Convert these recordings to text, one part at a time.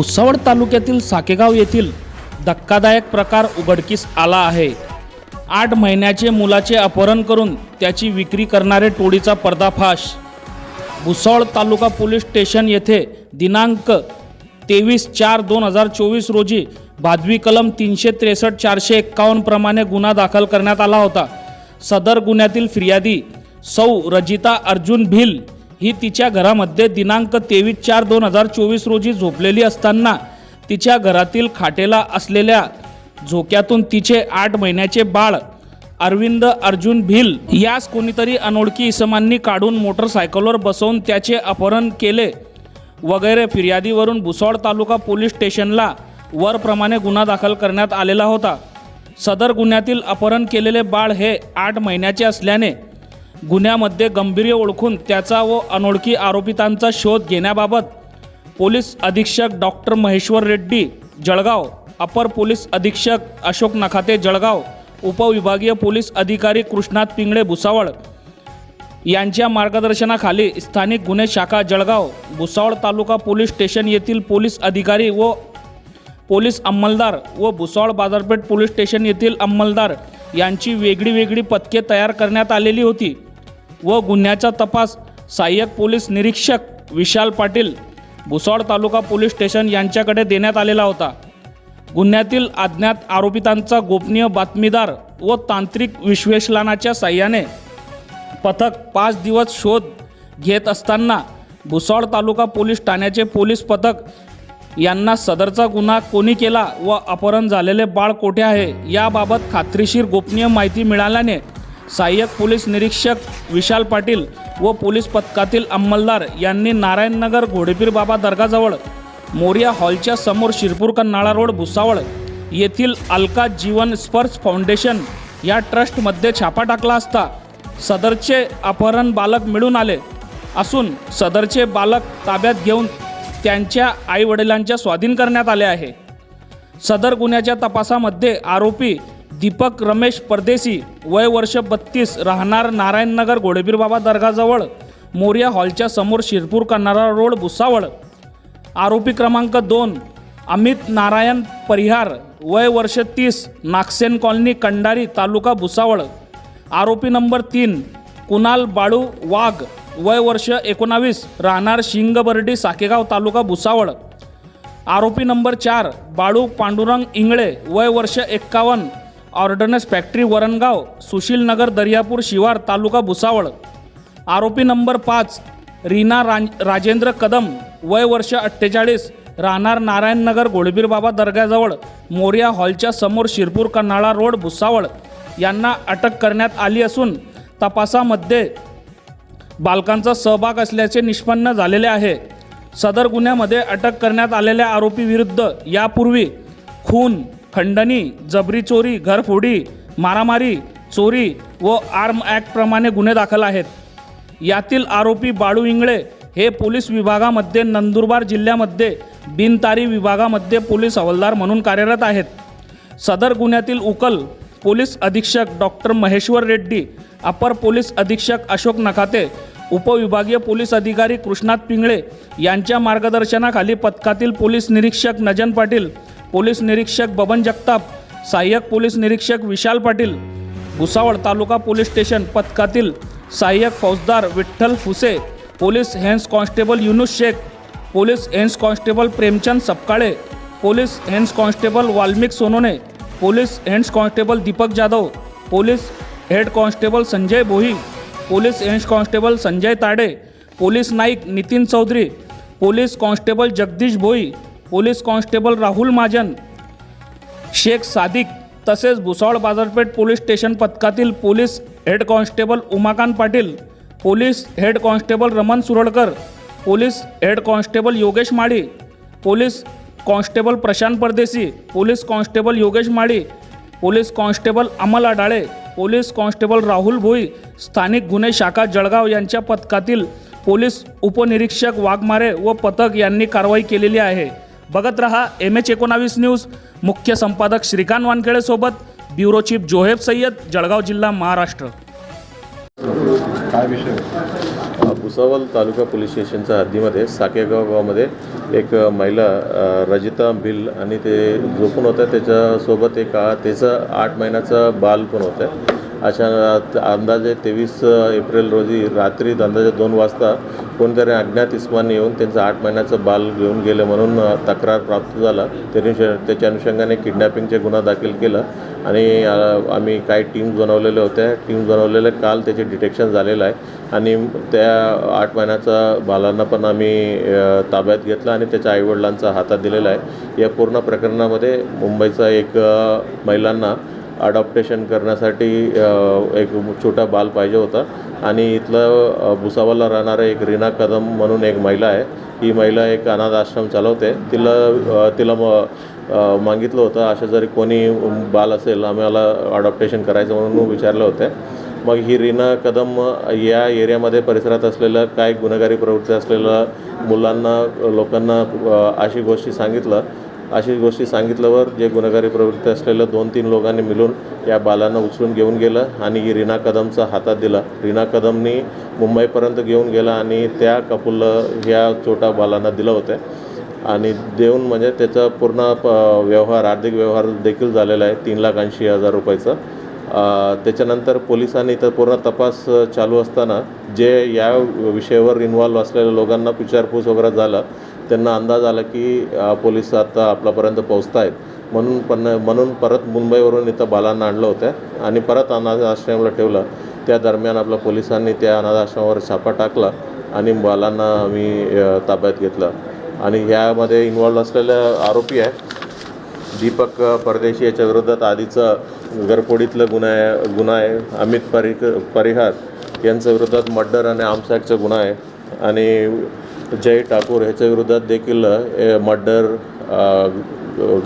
भुसावळ तालुक्यातील साकेगाव येथील धक्कादायक प्रकार उघडकीस आला आहे. आठ महिन्याचे मुलाचे अपहरण करून त्याची विक्री करणारे टोळीचा पर्दाफाश. भुसावळ तालुका पोलीस स्टेशन येथे दिनांक तेवीस चार दोन हजार चोवीस रोजी भादवी कलम तीनशे त्रेसष्ट चारशे एक्कावन्नप्रमाणे गुन्हा दाखल करण्यात आला होता. सदर गुन्ह्यातील फिर्यादी सौ रजिता अर्जुन भिल ही तिच्या घरामध्ये दिनांक तेवीस चार दोन हजार चोवीस रोजी झोपलेली असताना तिच्या घरातील खाटेला असलेल्या झोक्यातून तिचे आठ महिन्याचे बाळ अरविंद अर्जुन भिल यास कोणीतरी अनोळखी इसमांनी काढून मोटरसायकलवर बसवून त्याचे अपहरण केले वगैरे फिर्यादीवरून भुसावळ तालुका पोलीस स्टेशनला वरप्रमाणे गुन्हा दाखल करण्यात आलेला होता. सदर गुन्ह्यातील अपहरण केलेले बाळ हे आठ महिन्याचे असल्याने गुन्ह्यामध्ये गंभीर्य ओळखून त्याचा व अनोळखी आरोपितांचा शोध घेण्याबाबत पोलीस अधीक्षक डॉक्टर महेश्वर रेड्डी जळगाव अपर पोलीस अधीक्षक अशोक नखाते जळगाव उपविभागीय पोलीस अधिकारी कृष्णात पिंगळे भुसावळ यांच्या मार्गदर्शनाखाली स्थानिक गुन्हे शाखा जळगाव भुसावळ तालुका पोलीस स्टेशन येथील पोलीस अधिकारी व पोलीस अंमलदार व भुसावळ बाजारपेठ पोलीस स्टेशन येथील अंमलदार यांची वेगळी वेगळी पथके तयार करण्यात आलेली होती. व गुन्ह्याचा तपास सहाय्यक पोलीस निरीक्षक विशाल पाटील भुसावळ तालुका पोलीस स्टेशन यांच्याकडे देण्यात आलेला होता. गुन्ह्यातील अज्ञात आरोपितांचा गोपनीय बातमीदार व तांत्रिक विश्लेषणाच्या साह्याने पथक पाच दिवस शोध घेत असताना भुसावळ तालुका पोलीस ठाण्याचे पोलीस पथक यांना सदरचा गुन्हा कोणी केला व अपहरण झालेले बाळ कोठे आहे याबाबत खात्रीशीर गोपनीय माहिती मिळाल्याने सहाय्यक पोलीस निरीक्षक विशाल पाटील व पोलीस पथकातील अंमलदार यांनी नारायणनगर घोडेपीर बाबा दर्गाजवळ मोरिया हॉलच्या समोर शिरपूर नाळा रोड भुसावळ येथील अलका जीवन स्पर्श फाउंडेशन या ट्रस्टमध्ये छापा टाकला असता सदरचे अपहरण बालक मिळून आले असून सदरचे बालक ताब्यात घेऊन त्यांच्या आईवडिलांच्या स्वाधीन करण्यात आले आहे. सदर गुन्ह्याच्या तपासामध्ये आरोपी दीपक रमेश परदेसी वय वर्ष बत्तीस राहणार नारायणनगर घोडेबीर बाबा दर्गाजवळ मोर्या हॉलच्या समोर शिरपूर करणारा रोड भुसावळ. आरोपी क्रमांक दोन अमित नारायण परिहार वय वर्ष तीस नागसेन कॉलनी कंडारी तालुका भुसावळ. आरोपी नंबर तीन कुणाल बाळू वाघ वय वर्ष एकोणावीस राहणार शिंगबर्डी साकेगाव तालुका भुसावळ. आरोपी नंबर चार बाळू पांडुरंग इंगळे वय वर्ष एक्कावन्न ऑर्डनन्स फॅक्टरी वरणगाव सुशीलनगर दर्यापूर शिवार तालुका भुसावळ. आरोपी नंबर पाच रीना रान राजेंद्र कदम वय वर्ष अठ्ठेचाळीस राहणार नारायणनगर गोळबीरबाबा दर्ग्याजवळ मोर्या हॉलच्या समोर शिरपूर कन्हाळा रोड भुसावळ. यांना अटक करण्यात आली असून तपासामध्ये बालकांचा सहभाग असल्याचे निष्पन्न झालेले आहे. सदर गुन्ह्यामध्ये अटक करण्यात आलेल्या आरोपीविरुद्ध यापूर्वी खून खंडणी जबरी चोरी घरफोडी मारामारी चोरी व आर्म ॲक्टप्रमाणे गुन्हे दाखल आहेत. यातील आरोपी बाळू इंगळे हे पोलीस विभागामध्ये नंदुरबार जिल्ह्यामध्ये बिनतारी विभागामध्ये पोलीस हवालदार म्हणून कार्यरत आहेत. सदर गुन्ह्यातील उकल पोलीस अधीक्षक डॉक्टर महेश्वर रेड्डी अपर पोलीस अधीक्षक अशोक नखाते उपविभागीय पोलीस अधिकारी कृष्णात पिंगळे यांच्या मार्गदर्शनाखाली पथकातील पोलीस निरीक्षक नजन पाटील पोलीस निरीक्षक बबन जगताप सहाय्यक पोलीस निरीक्षक विशाल पाटील भुसावळ तालुका पोलीस स्टेशन पथकातील सहाय्यक फौजदार विठ्ठल फुसे पोलीस हेन्स कॉन्स्टेबल युनुस शेख पोलीस हेन्स कॉन्स्टेबल प्रेमचंद सपकाळे पोलीस हेन्स constable Valmik Sonone police hence constable Deepak Jadhav police head constable Sanjay Bhoi police hence constable Sanjay Tade police naik Nitin Chaudhari police constable Jagdish Bhoi police constable Rahul Mahajan Shaikh Sadiq तसेच Bhusawal Bazarpeth police station पथकातील police head constable Umakant Patil police head constable Raman Suralkar police head constable Yogesh Mali police constable Prashant Pardeshi police constable Yogesh Mali police constable Amal Adale police constable Rahul Bhoi स्थानिक गुन्हे शाखा जळगाव यांच्या पथकातील police उपनिरीक्षक वाघमारे व पथक यांनी कारवाई केलेली आहे. बघत रहा एम एच एकोणावीस न्यूज. मुख्य संपादक श्रीकांत वानखेडेसोबत ब्युरो चीफ जोहेब सय्यद जळगाव जिल्हा महाराष्ट्र. काय विषय? भुसावळ तालुका पोलीस स्टेशनच्या हद्दीमध्ये साकेगाव गावामध्ये एक महिला रजिता भिल आणि ते झोपून होत्या. त्याच्यासोबत एक आ- त्याचं आठ महिन्याचा बाल पण होतं. अशा अंदाजे तेवीस एप्रिल रोजी रात्री अंदाजे दोन वाजता कोणतरी अज्ञात इस्माने येऊन त्यांचं आठ महिन्याचं बाल घेऊन गेलं म्हणून तक्रार प्राप्त झाला. त्यानुष त्याच्या अनुषंगाने किडनॅपिंगचे गुन्हा दाखल केला आणि आम्ही काही टीम्स बनवलेल्या होत्या. टीम्स बनवलेल्या काल त्याचे डिटेक्शन झालेलं आहे आणि त्या आठ महिन्याचा बालांना पण आम्ही ताब्यात घेतला आणि त्याच्या आईवडिलांचा हातात दिलेला आहे. या पूर्ण प्रकरणामध्ये मुंबईचा एक महिलांना अडॉप्टेशन करण्यासाठी एक छोटा बाल पाहिजे होता. आणि इथलं अ, भुसावळला राहणारं एक रीना कदम म्हणून एक महिला आहे. ही महिला एक अनाथ आश्रम चालवते. तिला तिला म मागितलं होतं अशा जरी कोणी बाल असेल आम्हाला अडॉप्टेशन करायचं म्हणून विचारलं होतं. मग ही रीना कदम या एरियामध्ये परिसरात असलेलं काय गुन्हेगारी प्रवृत्ती असलेल्या मुलांना लोकांना अशी गोष्टी सांगितलं. अशी गोष्टी सांगितल्यावर जे गुन्हेगारी प्रवृत्ती असलेल्या दोन तीन लोकांनी मिळून या बालांना उचलून घेऊन गेलं आणि रीना कदमचा हातात दिला. रीना कदमनी मुंबईपर्यंत घेऊन गेला आणि त्या कपूलला ह्या छोटा बालांना दिलं होतं. आणि देऊन म्हणजे त्याचा पूर्ण प व्यवहार आर्थिक व्यवहार देखील झालेला आहे तीन लाख ऐंशी हजार रुपयाचा. त्याच्यानंतर पोलिसांनी तर पूर्ण तपास चालू असताना जे या विषयावर इन्व्हॉल्व असलेल्या लोकांना विचारपूस वगैरे झाला त्यांना अंदाज आला की पोलीस आता आपल्यापर्यंत पोहोचत आहेत म्हणून पण म्हणून परत मुंबईवरून इथं बालांना आणलं होतं आणि परत अनाथ आश्रमला ठेवलं. त्या दरम्यान आपल्या पोलिसांनी त्या अनाथ आश्रमावर छापा टाकला आणि बालांना आम्ही ताब्यात घेतलं. आणि ह्यामध्ये इन्व्हॉल्व असलेले आरोपी आहे दीपक परदेशी याच्या विरोधात आधीचं घरफोडीतलं गुन्हा आहे गुन्हा आहे. अमित परिक परिहार यांच्या विरोधात मर्डर आणि आर्म्स ॲक्टचा गुन्हा आहे. आणि जय ठाकूर ह्याच्या विरोधात देखील मर्डर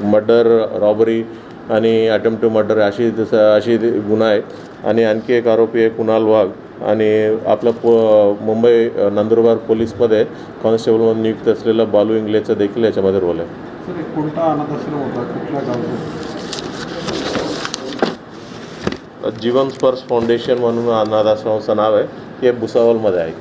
मर्डर रॉबरी आणि अटेम्प्ट टू मर्डर अशी अशी गुन्हा आहे आणि आणखी एक आरोपी आहे कुणाल वाघ. आणि आपलं पो मुंबई नंदुरबार पोलीसमध्ये कॉन्स्टेबल म्हणून नियुक्त असलेला बालू इंगलेचा देखील याच्यामध्ये रोल आहे. जीवन स्पर्श फाउंडेशन म्हणून अनाथ आश्रमाचं नाव आहे. हे भुसावळमध्ये आहे.